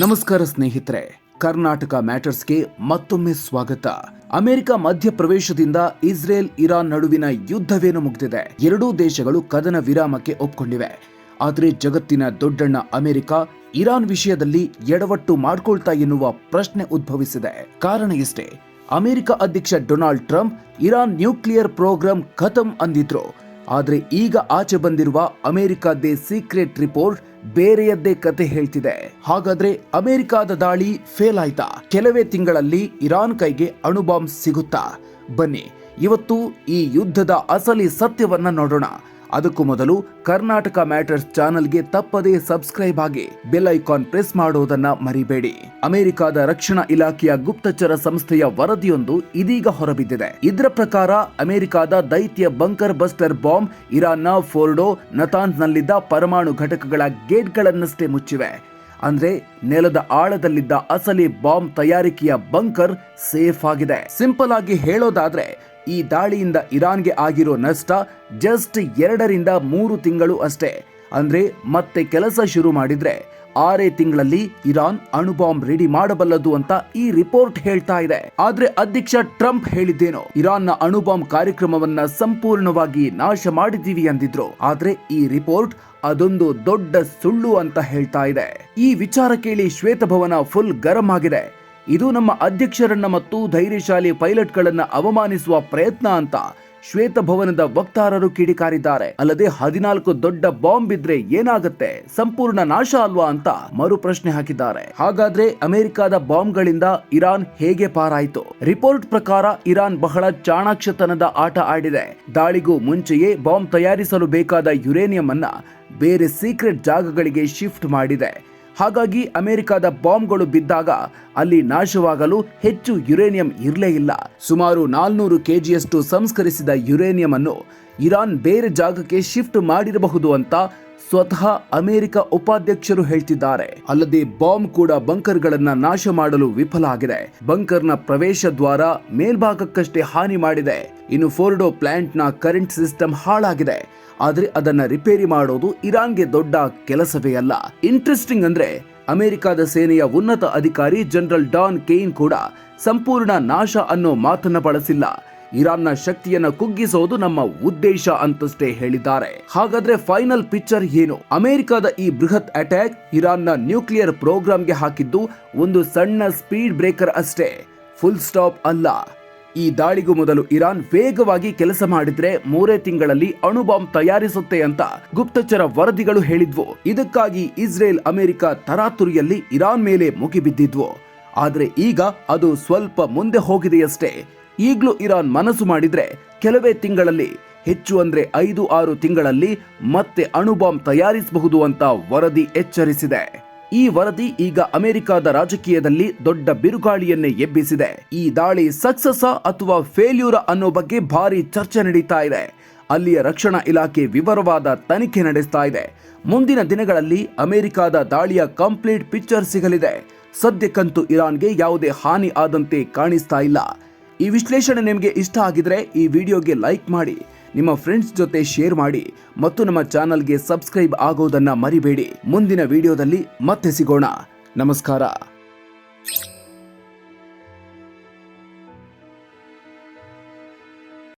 ನಮಸ್ಕಾರ ಸ್ನೇಹಿತರೆ, ಕರ್ನಾಟಕ ಮ್ಯಾಟರ್ಸ್ಗೆ ಮತ್ತೊಮ್ಮೆ ಸ್ವಾಗತ. ಅಮೆರಿಕ ಮಧ್ಯಪ್ರವೇಶದಿಂದ ಇಸ್ರೇಲ್ ಇರಾನ್ ನಡುವಿನ ಯುದ್ಧವೇನು ಮುಗಿದಿದೆ? ಎರಡೂ ದೇಶಗಳು ಕದನ ವಿರಾಮಕ್ಕೆ ಒಪ್ಕೊಂಡಿವೆ. ಆದರೆ ಜಗತ್ತಿನ ದೊಡ್ಡಣ್ಣ ಅಮೆರಿಕ ಇರಾನ್ ವಿಷಯದಲ್ಲಿ ಎಡವಟ್ಟು ಮಾಡ್ಕೊಳ್ತಾ ಎನ್ನುವ ಪ್ರಶ್ನೆ ಉದ್ಭವಿಸಿದೆ. ಕಾರಣ ಇಷ್ಟೇ ಅಮೆರಿಕ ಅಧ್ಯಕ್ಷ Donald Trump Iran nuclear program ಖತಂ ಅಂದಿದ್ರು. ಆದರೆ ಈಗ ಆಚೆ ಬಂದಿರುವ ಅಮೆರಿಕದ್ದೇ ಸೀಕ್ರೆಟ್ ರಿಪೋರ್ಟ್ ಬೇರೆಯದ್ದೇ ಕತೆ ಹೇಳ್ತಿದೆ. ಹಾಗಾದ್ರೆ ಅಮೆರಿಕಾದ ದಾಳಿ ಫೇಲ್ ಆಯ್ತಾ ಕೆಲವೇ ತಿಂಗಳಲ್ಲಿ ಇರಾನ್ ಕೈಗೆ ಅಣುಬಾಂಬ್ ಸಿಗುತ್ತಾ? ಬನ್ನಿ, ಇವತ್ತು ಈ ಯುದ್ಧದ ಅಸಲಿ ಸತ್ಯವನ್ನ ನೋಡೋಣ. ಅದಕ್ಕೂ ಮೊದಲು ಕರ್ನಾಟಕ ಮ್ಯಾಟರ್ಸ್ ಚಾನೆಲ್ಗೆ ತಪ್ಪದೇ ಸಬ್ಸ್ಕ್ರೈಬ್ ಆಗಿ ಬೆಲ್ ಐಕಾನ್ ಪ್ರೆಸ್ ಮಾಡೋದನ್ನ ಮರಿಬೇಡಿ. ಅಮೆರಿಕದ ರಕ್ಷಣಾ ಇಲಾಖೆಯ ಗುಪ್ತಚರ ಸಂಸ್ಥೆಯ ವರದಿಯೊಂದು ಇದೀಗ ಹೊರಬಿದ್ದಿದೆ. ಇದರ ಪ್ರಕಾರ ಅಮೆರಿಕದ ದೈತ್ಯ ಬಂಕರ್ ಬಸ್ಟರ್ ಬಾಂಬ್, ಇರಾನ್ನ ಫೋರ್ಡೋ ನತಾನ್ಸ್ನಲ್ಲಿದ್ದ ಪರಮಾಣು ಘಟಕಗಳ ಗೇಟ್ಗಳನ್ನಷ್ಟೇ ಮುಚ್ಚಿವೆ. ಅಂದ್ರೆ ನೆಲದ ಆಳದಲ್ಲಿದ್ದ ಅಸಲಿ ಬಾಂಬ್ ತಯಾರಿಕೆಯ ಬಂಕರ್ ಸೇಫ್ ಆಗಿದೆ. ಸಿಂಪಲ್ ಆಗಿ ಹೇಳೋದಾದ್ರೆ, ಈ ದಾಳಿಯಿಂದ ಇರಾನ್ಗೆ ಆಗಿರೋ ನಷ್ಟ ಜಸ್ಟ್ ಎರಡರಿಂದ ಮೂರು ತಿಂಗಳು ಅಷ್ಟೇ. ಅಂದ್ರೆ ಮತ್ತೆ ಕೆಲಸ ಶುರು ಮಾಡಿದ್ರೆ ಆರೇ ತಿಂಗಳಲ್ಲಿ ಇರಾನ್ ಅಣುಬಾಂಬ್ ರೆಡಿ ಮಾಡಬಲ್ಲದು ಅಂತ ಈ ರಿಪೋರ್ಟ್ ಹೇಳ್ತಾ ಇದೆ. ಆದ್ರೆ ಅಧ್ಯಕ್ಷ ಟ್ರಂಪ್ ಹೇಳಿದ್ದೇನೋ, ಇರಾನ್ನ ಅಣುಬಾಂಬ್ ಕಾರ್ಯಕ್ರಮವನ್ನ ಸಂಪೂರ್ಣವಾಗಿ ನಾಶ ಮಾಡಿದೀವಿ ಅಂದಿದ್ರು. ಆದ್ರೆ ಈ ರಿಪೋರ್ಟ್ ಅದೊಂದು ದೊಡ್ಡ ಸುಳ್ಳು ಅಂತ ಹೇಳ್ತಾ ಇದೆ. ಈ ವಿಚಾರ ಕೇಳಿ ಶ್ವೇತಭವನ ಫುಲ್ ಗರಂ ಆಗಿದೆ. ಇದು ನಮ್ಮ ಅಧ್ಯಕ್ಷರನ್ನ ಮತ್ತು ಧೈರ್ಯಶಾಲಿ ಪೈಲಟ್ಗಳನ್ನ ಅವಮಾನಿಸುವ ಪ್ರಯತ್ನ ಅಂತ ಶ್ವೇತಭವನದ ವಕ್ತಾರರು ಕಿಡಿಕಾರಿದ್ದಾರೆ. ಅಲ್ಲದೆ ಹದಿನಾಲ್ಕು ದೊಡ್ಡ ಬಾಂಬ್ ಇದ್ರೆ ಏನಾಗುತ್ತೆ? ಸಂಪೂರ್ಣ ನಾಶ ಅಲ್ವಾ ಅಂತ ಮರು ಪ್ರಶ್ನೆ ಹಾಕಿದ್ದಾರೆ. ಹಾಗಾದ್ರೆ ಅಮೆರಿಕದ ಬಾಂಬ್ಗಳಿಂದ ಇರಾನ್ ಹೇಗೆ ಪಾರಾಯಿತು? ರಿಪೋರ್ಟ್ ಪ್ರಕಾರ ಇರಾನ್ ಬಹಳ ಚಾಣಾಕ್ಷತನದ ಆಟ ಆಡಿದೆ. ದಾಳಿಗೂ ಮುಂಚೆಯೇ ಬಾಂಬ್ ತಯಾರಿಸಲು ಬೇಕಾದ ಯುರೇನಿಯಂ ಅನ್ನ ಬೇರೆ ಸೀಕ್ರೆಟ್ ಜಾಗಗಳಿಗೆ ಶಿಫ್ಟ್ ಮಾಡಿದೆ. ಹಾಗಾಗಿ ಅಮೆರಿಕದ ಬಾಂಬ್ಗಳು ಬಿದ್ದಾಗ ಅಲ್ಲಿ ನಾಶವಾಗಲು ಹೆಚ್ಚು ಯುರೇನಿಯಂ ಇರಲೇ ಇಲ್ಲ. ಸುಮಾರು ನಾಲ್ನೂರು ಕೆಜಿಯಷ್ಟು ಸಂಸ್ಕರಿಸಿದ ಯುರೇನಿಯಂ ಅನ್ನು ಇರಾನ್ ಬೇರೆ ಜಾಗಕ್ಕೆ ಶಿಫ್ಟ್ ಮಾಡಿರಬಹುದು ಅಂತ ಸ್ವತಃ ಅಮೆರಿಕ ಉಪಾಧ್ಯಕ್ಷರು ಹೇಳ್ತಿದ್ದಾರೆ. ಅಲ್ಲದೆ ಬಾಂಬ್ ಕೂಡ ಬಂಕರ್ಗಳನ್ನ ನಾಶ ಮಾಡಲು ವಿಫಲ ಆಗಿದೆ. ಬಂಕರ್ನ ಪ್ರವೇಶ ದ್ವಾರ ಮೇಲ್ಭಾಗಕ್ಕಷ್ಟೇ ಹಾನಿ ಮಾಡಿದೆ. ಇನ್ನು ಫೋರ್ಡೋ ಪ್ಲಾಂಟ್ನ ಕರೆಂಟ್ ಸಿಸ್ಟಮ್ ಹಾಳಾಗಿದೆ. ಆದ್ರೆ ಅದನ್ನ ರಿಪೇರಿ ಮಾಡೋದು ಇರಾನ್ಗೆ ದೊಡ್ಡ ಕೆಲಸವೇ ಅಲ್ಲ. ಇಂಟ್ರೆಸ್ಟಿಂಗ್ ಅಂದ್ರೆ ಅಮೆರಿಕದ ಸೇನೆಯ ಉನ್ನತ ಅಧಿಕಾರಿ ಜನರಲ್ ಡಾನ್ ಕೇನ್ ಕೂಡ ಸಂಪೂರ್ಣ ನಾಶ ಅನ್ನೋ ಮಾತನ್ನ ಬಳಸಿಲ್ಲ. ಇರಾನ್ನ ಶಕ್ತಿಯನ್ನ ಕುಗ್ಗಿಸೋದು ನಮ್ಮ ಉದ್ದೇಶ ಅಂತಷ್ಟೇ ಹೇಳಿದ್ದಾರೆ. ಹಾಗಾದ್ರೆ ಫೈನಲ್ ಪಿಕ್ಚರ್ ಏನು? ಅಮೆರಿಕದ ಈ ಬೃಹತ್ ಅಟ್ಯಾಕ್ ಇರಾನ್ನ ನ್ಯೂಕ್ಲಿಯರ್ ಪ್ರೋಗ್ರಾಂಗೆ ಹಾಕಿದ್ದು ಒಂದು ಸಣ್ಣ ಸ್ಪೀಡ್ ಬ್ರೇಕರ್ ಅಷ್ಟೇ. ಫುಲ್ ಸ್ಟಾಪ್ ಅಲ್ಲ. ಈ ದಾಳಿಗೂ ಮೊದಲು ಇರಾನ್ ವೇಗವಾಗಿ ಕೆಲಸ ಮಾಡಿದ್ರೆ ಮೂರೇ ತಿಂಗಳಲ್ಲಿ ಅಣುಬಾಂಬ್ ತಯಾರಿಸುತ್ತೆ ಅಂತ ಗುಪ್ತಚರ ವರದಿಗಳು ಹೇಳಿದ್ವು. ಇದಕ್ಕಾಗಿ ಇಸ್ರೇಲ್, ಅಮೆರಿಕ ತರಾತುರಿಯಲ್ಲಿ ಇರಾನ್ ಮೇಲೆ ಮುಗಿಬಿದ್ದಿದ್ವು. ಆದರೆ ಈಗ ಅದು ಸ್ವಲ್ಪ ಮುಂದೆ ಹೋಗಿದೆಯಷ್ಟೇ. ಈಗ್ಲೂ ಇರಾನ್ ಮನಸ್ಸು ಮಾಡಿದ್ರೆ ಕೆಲವೇ ತಿಂಗಳಲ್ಲಿ, ಹೆಚ್ಚು ಅಂದ್ರೆ ಐದು ಆರು ತಿಂಗಳಲ್ಲಿ ಮತ್ತೆ ಅಣುಬಾಂಬ್ ತಯಾರಿಸಬಹುದು ಅಂತ ವರದಿ ಎಚ್ಚರಿಸಿದೆ. ಈ ವರದಿ ಈಗ ಅಮೆರಿಕದ ರಾಜಕೀಯದಲ್ಲಿ ದೊಡ್ಡ ಬಿರುಗಾಳಿಯನ್ನೇ ಎಬ್ಬಿಸಿದೆ. ಈ ದಾಳಿ ಸಕ್ಸಸ್ ಅಥವಾ ಫೇಲ್ಯೂರ ಅನ್ನೋ ಬಗ್ಗೆ ಭಾರಿ ಚರ್ಚೆ ನಡೀತಾ ಇದೆ. ಅಲ್ಲಿಯ ರಕ್ಷಣಾ ಇಲಾಖೆ ವಿವರವಾದ ತನಿಖೆ ನಡೆಸ್ತಾ ಇದೆ. ಮುಂದಿನ ದಿನಗಳಲ್ಲಿ ಅಮೆರಿಕದ ದಾಳಿಯ ಕಂಪ್ಲೀಟ್ ಪಿಕ್ಚರ್ ಸಿಗಲಿದೆ. ಸದ್ಯಕ್ಕಂತೂ ಇರಾನ್ಗೆ ಯಾವುದೇ ಹಾನಿ ಆದಂತೆ ಕಾಣಿಸ್ತಾ ಇಲ್ಲ. ಈ ವಿಶ್ಲೇಷಣೆ ನಿಮಗೆ ಇಷ್ಟ ಆಗಿದ್ರೆ ಈ ವಿಡಿಯೋಗೆ ಲೈಕ್ ಮಾಡಿ, ನಿಮ್ಮ ಫ್ರೆಂಡ್ಸ್ ಜೊತೆ ಶೇರ್ ಮಾಡಿ ಮತ್ತು ನಮ್ಮ ಚಾನಲ್ಗೆ ಸಬ್ಸ್ಕ್ರೈಬ್ ಆಗೋದನ್ನ ಮರಿಬೇಡಿ. ಮುಂದಿನ ವಿಡಿಯೋದಲ್ಲಿ ಮತ್ತೆ ಸಿಗೋಣ. ನಮಸ್ಕಾರ.